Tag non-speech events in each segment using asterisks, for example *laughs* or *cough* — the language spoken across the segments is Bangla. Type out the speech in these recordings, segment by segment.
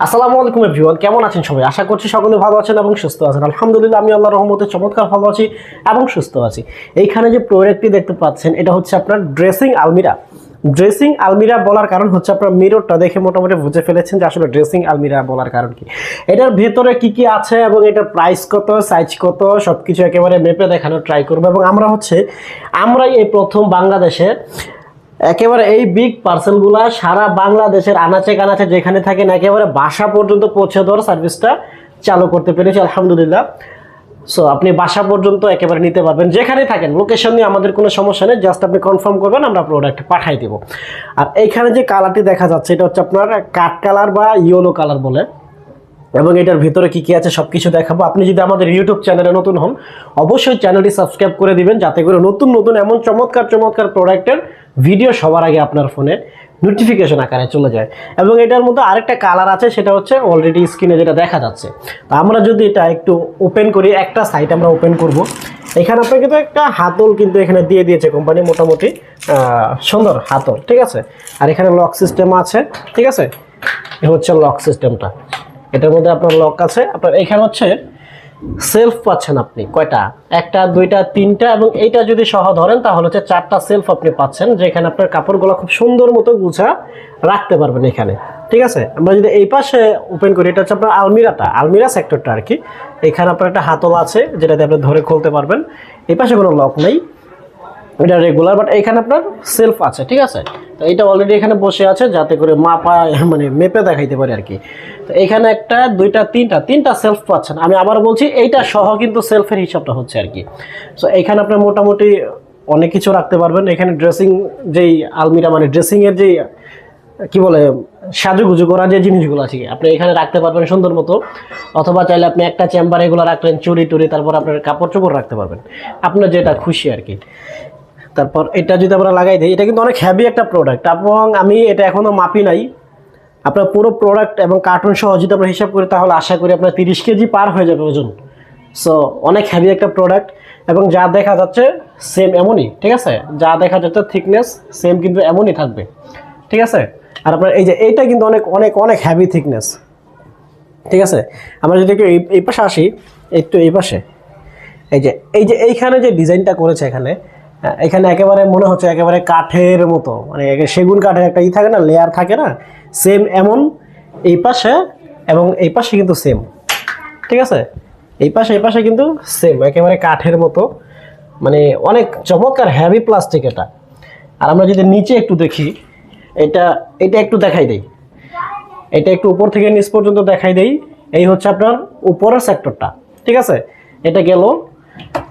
আসসালামু আলাইকুম এভরিওয়ান, কেমন আছেন সবাই? আশা করছি সকলে ভালো আছেন এবং সুস্থ আছেন। আলহামদুলিল্লাহ, আমি আল্লাহর রহমতে চমৎকার ভালো আছি এবং সুস্থ আছি। এইখানে যে প্রোডাক্টটি দেখতে পাচ্ছেন, এটা হচ্ছে আপনার ড্রেসিং আলমিরা। ড্রেসিং আলমিরা বলার কারণ হচ্ছে আপনার মিররটা দেখে মোটামুটি বুঝে ফেলেছেন যে আসলে ড্রেসিং আলমিরা বলার কারণ কি। এটার ভেতরে কি কি আছে এবং এটার প্রাইস কত সাইজ কত সব কিছু একেবারে মেপে দেখানোর ট্রাই করব। এবং আমরা হচ্ছে, আমরাই এই প্রথম বাংলাদেশে একেবারে এই বিগ পার্সেলগুলা সারা বাংলাদেশের আনাচে কানাচে যেখানে থাকেন, একেবারে বাসা পর্যন্ত পৌঁছে দেওয়ার সার্ভিসটা চালু করতে পেরেছি, আলহামদুলিল্লাহ। সো আপনি বাসা পর্যন্ত একেবারে নিতে পারবেন, যেখানে থাকেন। লোকেশন নিয়ে আমাদের কোনো সমস্যা নেই জাস্ট আপনি কনফার্ম করবেন, আমরা প্রোডাক্ট পাঠাই দেবো। আর এইখানে যে কালারটি দেখা যাচ্ছে, এটা হচ্ছে আপনার কাঠ কালার বা ইয়েলো কালার বলে। এবং এটার ভিতরে কি কি আছে সব কিছু দেখাবো। আপনি যদি আমাদের ইউটিউব চ্যানেলে নতুন হন, অবশ্যই চ্যানেলটি সাবস্ক্রাইব করে দিবেন, যাতে করে নতুন নতুন এমন চমৎকার চমৎকার প্রোডাক্টের ভিডিও সবার আগে আপনার ফোনে নোটিফিকেশন আকারে চলে যায়। এবং এটার মধ্যে আরেকটা কালার আছে, সেটা হচ্ছে অলরেডি স্ক্রিনে যেটা দেখা যাচ্ছে। তো আমরা যদি এটা একটু ওপেন করি, একটা সাইট আমরা ওপেন করব। এখানে আপনাকে কিন্তু একটা হাতল কিন্তু এখানে দিয়ে দিয়েছে কোম্পানি মোটামুটি সুন্দর হাতল, ঠিক আছে? আর এখানে লক সিস্টেম আছে, ঠিক আছে? এ হচ্ছে লক সিস্টেমটা এটার মধ্যে আপনার লক আছে। আপনার এখানে হচ্ছে সেলফ পাচ্ছেন আপনি কয়টা? একটা, দুইটা, তিনটা এবং এইটা যদি সহ ধরেন তাহলে হচ্ছে চারটা সেলফ আপনি পাচ্ছেন, যেখানে আপনার কাপড়গুলো খুব সুন্দর মতো গুছা রাখতে পারবেন এখানে। ঠিক আছে? আমরা যদি এই পাশে ওপেন করি, এটা হচ্ছে আপনার আলমিরাটা, আলমিরা সেক্টরটা আর কি। এখানে আপনার একটা হাতল আছে যেটাতে আপনি ধরে খুলতে পারবেন। এই পাশে কোনো লক নেই। এটা রেগুলার বাট এখানে আপনার সেলফ আছে, ঠিক আছে? তো এটা অলরেডি এখানে বসে আছে, যাতে করে মাপা *laughs* মানে মেপে দেখাইতে পারে আর কি তো এখানে একটা, দুইটা, তিনটা তিনটা সেলফ পাচ্ছেন। আমি আবার বলছি, এইটা সহ কিন্তু সেলফের হিসাবটা হচ্ছে আর কি সো এখানে আপনার মোটামুটি অনেক কিছু রাখতে পারবেন। এখানে ড্রেসিং যেই আলমিরা মানে ড্রেসিংয়ের যেই, কি বলে, সাজুগুজু করা যে জিনিসগুলো আছে, আপনি এখানে রাখতে পারবেন সুন্দর মতো। অথবা চাইলে আপনি একটা চেম্বার এগুলো রাখলেন চুরি টুরি তারপর আপনার কাপড় চোপড় রাখতে পারবেন। আপনার যেটা খুশি আর কি তারপর এটা যদি আমরা লাগাই দিই, এটা কিন্তু অনেক হ্যাভি একটা প্রোডাক্ট এবং আমি এটা এখনও মাপি নাই। আপনার পুরো প্রোডাক্ট এবং কার্টুন সহ যদি আমরা হিসাব করি, তাহলে আশা করি আপনার তিরিশ কেজি পার হয়ে যাবে ওজন। সো অনেক হ্যাভি একটা প্রোডাক্ট এবং যা দেখা যাচ্ছে সেম এমনই, ঠিক আছে? যা দেখা যাচ্ছে থিকনেস সেম কিন্তু এমনই থাকবে। ঠিক আছে? আর আপনার এই যে এইটা কিন্তু অনেক অনেক অনেক হ্যাভি থিকনেস ঠিক আছে? আমরা যদি একটু এই পাশে আসি, একটু এই পাশে। এই যে এই যে এইখানে যে ডিজাইনটা করেছে এখানে এখানে একেবারে মনে হচ্ছে একেবারে কাঠের মতো। মানে সেগুন কাঠের একটা ই থাকে না লেয়ার থাকে না সেম এমন এই পাশে এবং এই পাশে কিন্তু সেম ঠিক আছে? এই পাশে এই পাশে কিন্তু সেম একেবারে কাঠের মতো। মানে অনেক চমৎকার হ্যাভি প্লাস্টিক এটা। আর আমরা যদি নিচে একটু দেখি, এটা এটা একটু দেখাই দেই। এটা একটু উপর থেকে নিচ পর্যন্ত দেখাই দেই। এই হচ্ছে আপনার উপরের সেক্টরটা ঠিক আছে? এটা গেল।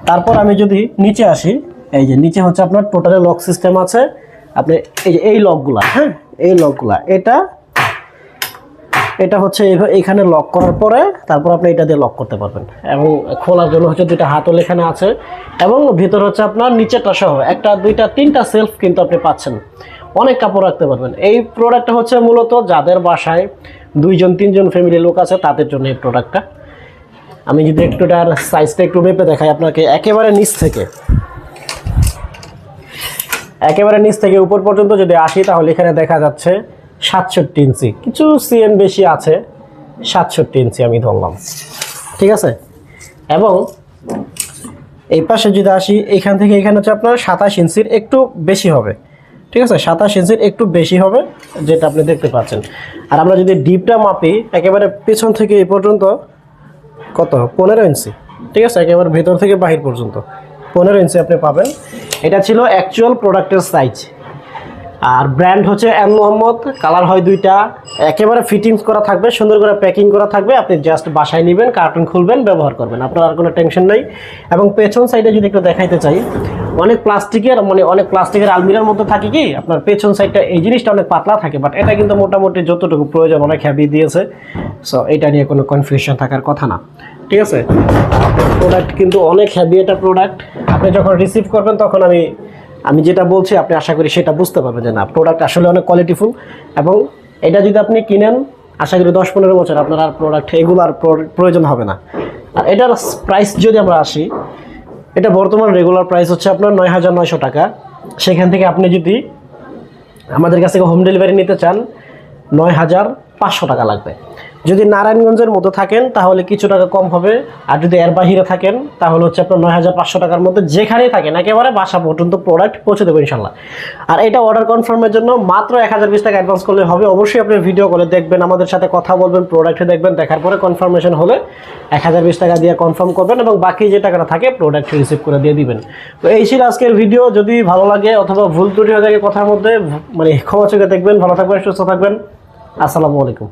তারপর আমি যদি নিচে আসি এই যে নিচে হচ্ছে আপনার টোটালি লক সিস্টেম আছে। আপনি এই যে এই লকগুলা হ্যাঁ? এই লকগুলা এটা এটা হচ্ছে এইখানে লক করার পরে তারপর আপনি এটা দিয়ে লক করতে পারবেন। এবং খোলার জন্য হচ্ছে দুইটা হাতল এখানে আছে। এবং ভিতর হচ্ছে আপনার নিচেরটা সহ, একটা, দুইটা, তিনটা সেলফ কিন্তু আপনি পাচ্ছেন। অনেক কাপড় রাখতে পারবেন। এই প্রোডাক্টটা হচ্ছে মূলত যাদের বাসায় দুইজন, তিনজন ফ্যামিলি লোক আছে, তাদের জন্য এই প্রোডাক্টটা আমি যদি একটু সাইজটা একটু মেপে দেখাই আপনাকে, একেবারে নিচ থেকে। একেবারে নিচ থেকে উপর পর্যন্ত যদি আসি, তাহলে এখানে দেখা যাচ্ছে সাতষট্টি ইঞ্চি। কিছু সিএম বেশি আছে, সাতষট্টি ইঞ্চি আমি ধরলাম। ঠিক আছে? এবং এই পাশে যদি আসি, এখান থেকে এখানে হচ্ছে আপনার সাতাশ ইঞ্চির একটু বেশি হবে। ঠিক আছে? সাতাশ ইঞ্চির একটু বেশি হবে, যেটা আপনি দেখতে পাচ্ছেন। আর আমরা যদি ডিপটা মাপি, একেবারে পেছন থেকে এই পর্যন্ত কত? পনেরো ইঞ্চি। ঠিক আছে? একেবারে ভেতর থেকে বাহির পর্যন্ত। পনেরো ইঞ্চি আপনি পাবেন। এটা ছিল অ্যাকচুয়াল প্রোডাক্টের সাইজ আর ব্র্যান্ড হচ্ছে এম মোহাম্মদ কালার হয় দুইটা। একেবারে ফিটিংস করা থাকবে, সুন্দর করে প্যাকিং করা থাকবে। আপনি জাস্ট বাসায় নেবেন কার্টুন খুলবেন, ব্যবহার করবেন। আপনার আর কোনো টেনশন নেই। এবং পেছন সাইডে যদি একটু দেখাইতে চাই অনেক প্লাস্টিকের মানে অনেক প্লাস্টিকের আলমিরার মধ্যে থাকে কি, আপনার পেছন সাইডটা এই জিনিসটা অনেক পাতলা থাকে বাট এটা কিন্তু মোটামুটি যতটুকু প্রয়োজন অনেক হ্যাভি দিয়েছে। সো এটা নিয়ে কোনো কনফিউশন থাকার কথা না। ঠিক আছে? প্রোডাক্ট কিন্তু অনেক হ্যাভি একটা প্রোডাক্ট আপনি যখন রিসিভ করবেন, তখন আমি আমি যেটা বলছি, আপনি আশা করি সেটা বুঝতে পারবেন যে না প্রোডাক্ট আসলে অনেক কোয়ালিটিফুল এবং এটা যদি আপনি কিনেন, আশা করি দশ পনেরো বছর আপনার আর প্রোডাক্ট এগুলো আর প্রয়োজন হবে না। আর এটার প্রাইস যদি আমরা আসি এটা বর্তমান রেগুলার প্রাইস হচ্ছে আপনার নয় হাজার নয়শো টাকা। সেখান থেকে আপনি যদি আমাদের কাছ থেকে হোম ডেলিভারি নিতে চান, নয় হাজার পাঁচশো টাকা লাগবে। যদি নারায়ণগঞ্জের মধ্যে থাকেন, তাহলে কিছু টাকা কম হবে। আর যদি এর বাহিরে থাকেন, তাহলে হচ্ছে আপনার নয় হাজার পাঁচশো টাকার মধ্যে যেখানেই থাকেন, একেবারে বাসা পর্যন্ত প্রোডাক্ট পৌঁছে দেবো ইনশাল্লাহ। আর এটা অর্ডার কনফার্মের জন্য মাত্র এক হাজার বিশ টাকা অ্যাডভান্স করলে হবে। অবশ্যই আপনি ভিডিও করে দেখবেন, আমাদের সাথে কথা বলবেন প্রোডাক্টে দেখবেন, দেখার পরে কনফার্মেশন হলে এক হাজার বিশ টাকা দিয়ে কনফার্ম করবেন এবং বাকি যে টাকাটা থাকে প্রোডাক্ট রিসিভ করে দিয়ে দিবেন। তো এই ছিল আজকের ভিডিও যদি ভালো লাগে অথবা ভুল ত্রুটি হয়ে থাকে কথার মধ্যে মানে ক্ষমা চোখে দেখবেন। ভালো থাকবেন, সুস্থ থাকবেন। আসসালামু আলাইকুম।